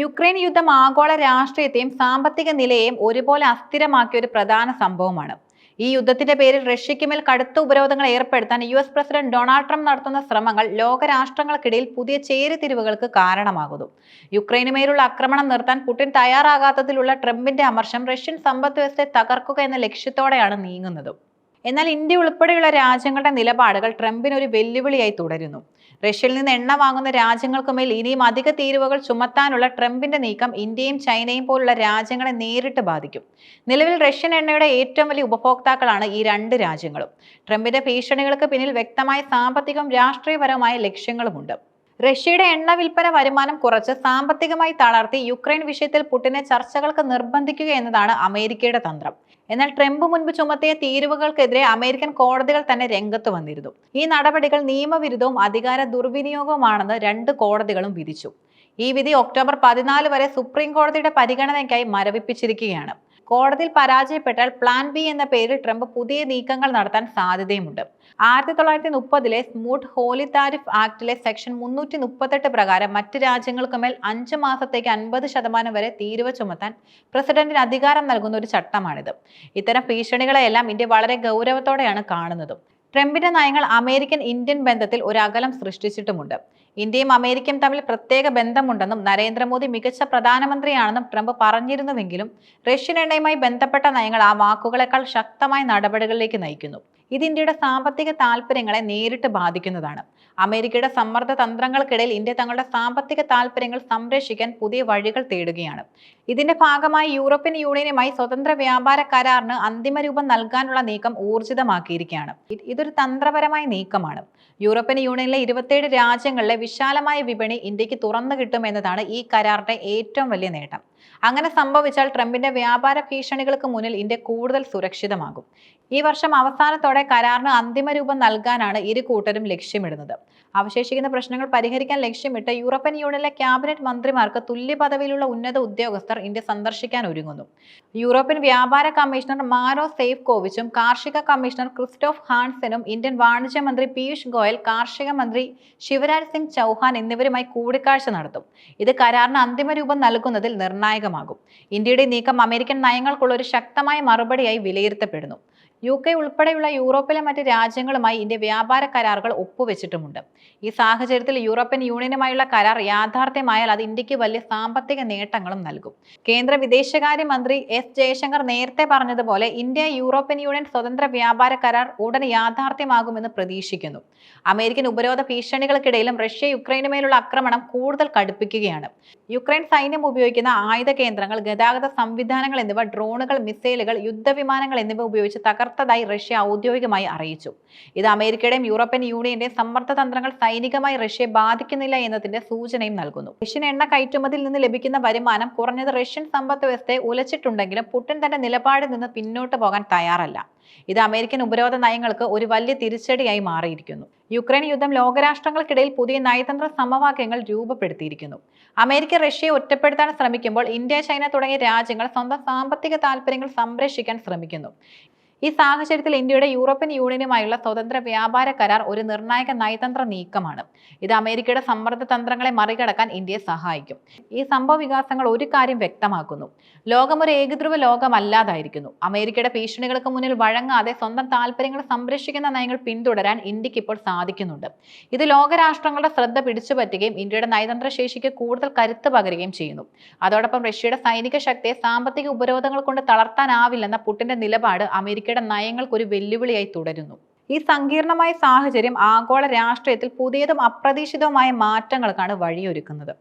Ukraine യുദ്ധം ആഗോള രാഷ്ട്രീയത്തെയും സാമ്പത്തിക നിലയെയും ഒരുപോലെ അസ്ഥിരമാക്കിയ ഒരു പ്രധാന സംഭവമാണ്. ഈ യുദ്ധത്തിന്റെ പേരിൽ റഷ്യയ്ക്ക് മേൽ കടുത്ത ഉപരോധങ്ങൾ ഏർപ്പെടുത്താൻ U S president Donald Trump നടത്തുന്ന ശ്രമങ്ങൾ ലോകരാഷ്ട്രങ്ങൾക്കിടയിൽ പുതിയ ചേരിതിരിവുകൾക്ക് കാരണമാകുന്നു. യുക്രൈനുമേലുള്ള ആക്രമണം നിർത്താൻ പുടിൻ തയ്യാറാകാത്തതിലുള്ള ട്രംപിന്റെ അമർഷം റഷ്യൻ സമ്പദ് വ്യവസ്ഥയെ തകർക്കുക എന്ന ലക്ഷ്യത്തോടെയാണ് നീങ്ങുന്നത്. എന്നാൽ ഇന്ത്യ ഉൾപ്പെടെയുള്ള രാജ്യങ്ങളുടെ നിലപാടുകൾ ട്രംപിന് ഒരു വെല്ലുവിളിയായി തുടരുന്നു. റഷ്യയിൽ നിന്ന് എണ്ണ വാങ്ങുന്ന രാജ്യങ്ങൾക്ക് മേൽ ഇനിയും അധിക തീരുവകൾ ചുമത്താനുള്ള ട്രംപിന്റെ നീക്കം ഇന്ത്യയും ചൈനയും പോലുള്ള രാജ്യങ്ങളെ നേരിട്ട് ബാധിക്കും. നിലവിൽ റഷ്യൻ എണ്ണയുടെ ഏറ്റവും വലിയ ഉപഭോക്താക്കളാണ് ഈ രണ്ട് രാജ്യങ്ങളും. ട്രംപിന്റെ ഭീഷണികൾക്ക് പിന്നിൽ വ്യക്തമായ സാമ്പത്തികവും രാഷ്ട്രീയപരവുമായ ലക്ഷ്യങ്ങളുമുണ്ട്. റഷ്യയുടെ എണ്ണ വിൽപ്പന വരുമാനം കുറച്ച് സാമ്പത്തികമായി തളർത്തി യുക്രൈൻ വിഷയത്തിൽ പുടിനെ ചർച്ചകൾക്ക് നിർബന്ധിക്കുക എന്നതാണ് അമേരിക്കയുടെ തന്ത്രം. എന്നാൽ ട്രംപ് മുൻപ് ചുമത്തിയ തീരുവകൾക്കെതിരെ അമേരിക്കൻ കോടതികൾ തന്നെ രംഗത്ത് വന്നിരുന്നു. ഈ നടപടികൾ നിയമവിരുദ്ധവും അധികാര ദുർവിനിയോഗവുമാണെന്ന് രണ്ട് കോടതികളും വിധിച്ചു. ഈ വിധി ഒക്ടോബർ പതിനാല് വരെ സുപ്രീം കോടതിയുടെ പരിഗണനയ്ക്കായി മരവിപ്പിച്ചിരിക്കുകയാണ്. കോടതിയിൽ പരാജയപ്പെട്ടാൽ പ്ലാൻ ബി എന്ന പേരിൽ ട്രംപ് പുതിയ നീക്കങ്ങൾ നടത്താൻ സാധ്യതയുമുണ്ട്. ആയിരത്തി തൊള്ളായിരത്തി മുപ്പതിലെ Smoot Hawley tariff act section മുന്നൂറ്റി മുപ്പത്തെട്ട് പ്രകാരം മറ്റ് രാജ്യങ്ങൾക്ക് മേൽ അഞ്ച് മാസത്തേക്ക് അൻപത് ശതമാനം വരെ തീരുവ ചുമത്താൻ പ്രസിഡന്റിന് അധികാരം നൽകുന്ന ഒരു ചട്ടമാണിത്. ഇത്തരം ഭീഷണികളെയെല്ലാം ഇന്ത്യ വളരെ ഗൗരവത്തോടെയാണ് കാണുന്നത്. ട്രംപിന്റെ നയങ്ങൾ അമേരിക്കൻ ഇന്ത്യൻ ബന്ധത്തിൽ ഒരു അകലം സൃഷ്ടിച്ചിട്ടുമുണ്ട്. ഇന്ത്യയും അമേരിക്കയും തമ്മിൽ പ്രത്യേക ബന്ധമുണ്ടെന്നും നരേന്ദ്രമോദി മികച്ച പ്രധാനമന്ത്രിയാണെന്നും ട്രംപ് പറഞ്ഞിരുന്നുവെങ്കിലും റഷ്യൻ എണ്ണയുമായി ബന്ധപ്പെട്ട നയങ്ങൾ ആ വാക്കുകളെക്കാൾ ശക്തമായ നടപടികളിലേക്ക് നയിക്കുന്നു. ഇത് ഇന്ത്യയുടെ സാമ്പത്തിക താൽപ്പര്യങ്ങളെ നേരിട്ട് ബാധിക്കുന്നതാണ്. അമേരിക്കയുടെ സമ്മർദ്ദ തന്ത്രങ്ങൾക്കിടയിൽ ഇന്ത്യ തങ്ങളുടെ സാമ്പത്തിക താൽപ്പര്യങ്ങൾ സംരക്ഷിക്കാൻ പുതിയ വഴികൾ തേടുകയാണ്. ഇതിന്റെ ഭാഗമായി യൂറോപ്യൻ യൂണിയനുമായി സ്വതന്ത്ര വ്യാപാര കരാറിന് അന്തിമ രൂപം നൽകാനുള്ള നീക്കം ഊർജിതമാക്കിയിരിക്കുകയാണ്. ഇതൊരു തന്ത്രപരമായ നീക്കമാണ്. യൂറോപ്യൻ യൂണിയനിലെ ഇരുപത്തിയേഴ് രാജ്യങ്ങളിലെ വിശാലമായ വിപണി ഇന്ത്യയ്ക്ക് തുറന്നു കിട്ടുമെന്നതാണ് ഈ കരാറിന്റെ ഏറ്റവും വലിയ നേട്ടം. അങ്ങനെ സംഭവിച്ചാൽ ട്രംപിന്റെ വ്യാപാര ഭീഷണികൾക്ക് മുന്നിൽ ഇന്ത്യ കൂടുതൽ സുരക്ഷിതമാകും. ഈ വർഷം അവസാനത്തോടെ കരാറിന് അന്തിമ രൂപം നൽകാനാണ് ഇരു കൂട്ടരും ലക്ഷ്യമിടുന്നത്. അവശേഷിക്കുന്ന പ്രശ്നങ്ങൾ പരിഹരിക്കാൻ ലക്ഷ്യമിട്ട് യൂറോപ്യൻ യൂണിയനിലെ ക്യാബിനറ്റ് മന്ത്രിമാർക്ക് തുല്യ പദവിയിലുള്ള ഉന്നത ഉദ്യോഗസ്ഥർ ഇന്ത്യ സന്ദർശിക്കാൻ ഒരുങ്ങുന്നു. യൂറോപ്യൻ വ്യാപാര കമ്മീഷണർ മാരോ സേഫ്കോവിച്ചും കാർഷിക കമ്മീഷണർ ക്രിസ്റ്റോഫ് ഹാൻസനും ഇന്ത്യൻ വാണിജ്യ മന്ത്രി പീയൂഷ് ഗോയൽ കാർഷിക മന്ത്രി ശിവരാജ് സിംഗ് ചൗഹാൻ എന്നിവരുമായി കൂടിക്കാഴ്ച നടത്തും. ഇത് കരാറിന് അന്തിമ രൂപം നൽകുന്നതിൽ നിർണായകമാകും. ഇന്ത്യയുടെ നീക്കം അമേരിക്കൻ നയങ്ങൾക്കുള്ള ഒരു ശക്തമായ മറുപടിയായി വിലയിരുത്തപ്പെടുന്നു. യു കെ ഉൾപ്പെടെയുള്ള യൂറോപ്പിലെ മറ്റ് രാജ്യങ്ങളുമായി ഇന്ത്യ വ്യാപാര കരാറുകൾ ഒപ്പുവെച്ചിട്ടുമുണ്ട്. ഈ സാഹചര്യത്തിൽ യൂറോപ്യൻ യൂണിയനുമായുള്ള കരാർ യാഥാർത്ഥ്യമായാൽ അത് ഇന്ത്യയ്ക്ക് വലിയ സാമ്പത്തിക നേട്ടങ്ങളും നൽകും. കേന്ദ്ര വിദേശകാര്യ മന്ത്രി എസ് ജയശങ്കർ നേരത്തെ പറഞ്ഞതുപോലെ ഇന്ത്യ യൂറോപ്യൻ യൂണിയൻ സ്വതന്ത്ര വ്യാപാര കരാർ ഉടൻ യാഥാർത്ഥ്യമാകുമെന്ന് പ്രതീക്ഷിക്കുന്നു. അമേരിക്കൻ ഉപരോധ ഭീഷണികൾക്കിടയിലും റഷ്യ യുക്രൈനുമേലുള്ള ആക്രമണം കൂടുതൽ കടുപ്പിക്കുകയാണ്. യുക്രൈൻ സൈന്യം ഉപയോഗിക്കുന്ന ആയുധ കേന്ദ്രങ്ങൾ ഗതാഗത സംവിധാനങ്ങൾ എന്നിവ ഡ്രോണുകൾ മിസൈലുകൾ യുദ്ധവിമാനങ്ങൾ എന്നിവ ഉപയോഗിച്ച് തകർത്തതായി റഷ്യ ഔദ്യോഗികമായി അറിയിച്ചു. ഇത് അമേരിക്കയുടെയും യൂറോപ്യൻ യൂണിയന്റെയും സമ്മർദ്ദ തന്ത്രങ്ങൾ സൈനികമായി റഷ്യയെ ബാധിക്കുന്നില്ല എന്നതിന്റെ സൂചനയും നൽകുന്നു. റഷ്യൻ എണ്ണ കയറ്റുമതിയിൽ നിന്ന് ലഭിക്കുന്ന വരുമാനം കുറഞ്ഞത് റഷ്യൻ സമ്പദ് വ്യവസ്ഥയെ ഉലച്ചിട്ടുണ്ടെങ്കിലും പുടിൻ തന്റെ നിലപാടിൽ നിന്ന് പിന്നോട്ട് പോകാൻ തയ്യാറല്ല. ഇത് അമേരിക്കൻ ഉപരോധ നയങ്ങൾക്ക് ഒരു വലിയ തിരിച്ചടിയായി മാറിയിരിക്കുന്നു. യുക്രൈൻ യുദ്ധം ലോകരാഷ്ട്രങ്ങൾക്കിടയിൽ പുതിയ നയതന്ത്ര സമവാക്യങ്ങൾ രൂപപ്പെടുത്തിയിരിക്കുന്നു. അമേരിക്ക റഷ്യയെ ഒറ്റപ്പെടുത്താൻ ശ്രമിക്കുമ്പോൾ ഇന്ത്യ ചൈന തുടങ്ങിയ രാജ്യങ്ങൾ സ്വന്തം സാമ്പത്തിക താൽപ്പര്യങ്ങൾ സംരക്ഷിക്കാൻ ശ്രമിക്കുന്നു. ഈ സാഹചര്യത്തിൽ ഇന്ത്യയുടെ യൂറോപ്യൻ യൂണിയനുമായുള്ള സ്വതന്ത്ര വ്യാപാര കരാർ ഒരു നിർണായക നയതന്ത്ര നീക്കമാണ്. ഇത് അമേരിക്കയുടെ സമ്മർദ്ദ തന്ത്രങ്ങളെ മറികടക്കാൻ ഇന്ത്യയെ സഹായിക്കും. ഈ സംഭവ വികാസങ്ങൾ ഒരു കാര്യം വ്യക്തമാക്കുന്നു. ലോകം ഒരു ഏകധ്രുവ ലോകമല്ലാതായിരിക്കുന്നു. അമേരിക്കയുടെ ഭീഷണികൾക്ക് മുന്നിൽ വഴങ്ങാതെ സ്വന്തം താല്പര്യങ്ങൾ സംരക്ഷിക്കുന്ന നയങ്ങൾ പിന്തുടരാൻ ഇന്ത്യയ്ക്ക് ഇപ്പോൾ സാധിക്കുന്നുണ്ട്. ഇത് ലോകരാഷ്ട്രങ്ങളുടെ ശ്രദ്ധ പിടിച്ചുപറ്റുകയും ഇന്ത്യയുടെ നയതന്ത്ര ശേഷിക്ക് കൂടുതൽ കരുത്ത് പകരുകയും ചെയ്യുന്നു. അതോടൊപ്പം റഷ്യയുടെ സൈനിക ശക്തിയെ സാമ്പത്തിക ഉപരോധങ്ങൾ കൊണ്ട് തളർത്താനാവില്ലെന്ന പുട്ടിന്റെ നിലപാട് അമേരിക്കയുടെ നയങ്ങൾക്ക് ഒരു വെല്ലുവിളിയായി തുടരുന്നു. ഈ സങ്കീർണമായ സാഹചര്യം ആഗോള രാഷ്ട്രീയത്തിൽ പുതിയതും അപ്രതീക്ഷിതവുമായ മാറ്റങ്ങൾക്കാണ് വഴിയൊരുക്കുന്നത്.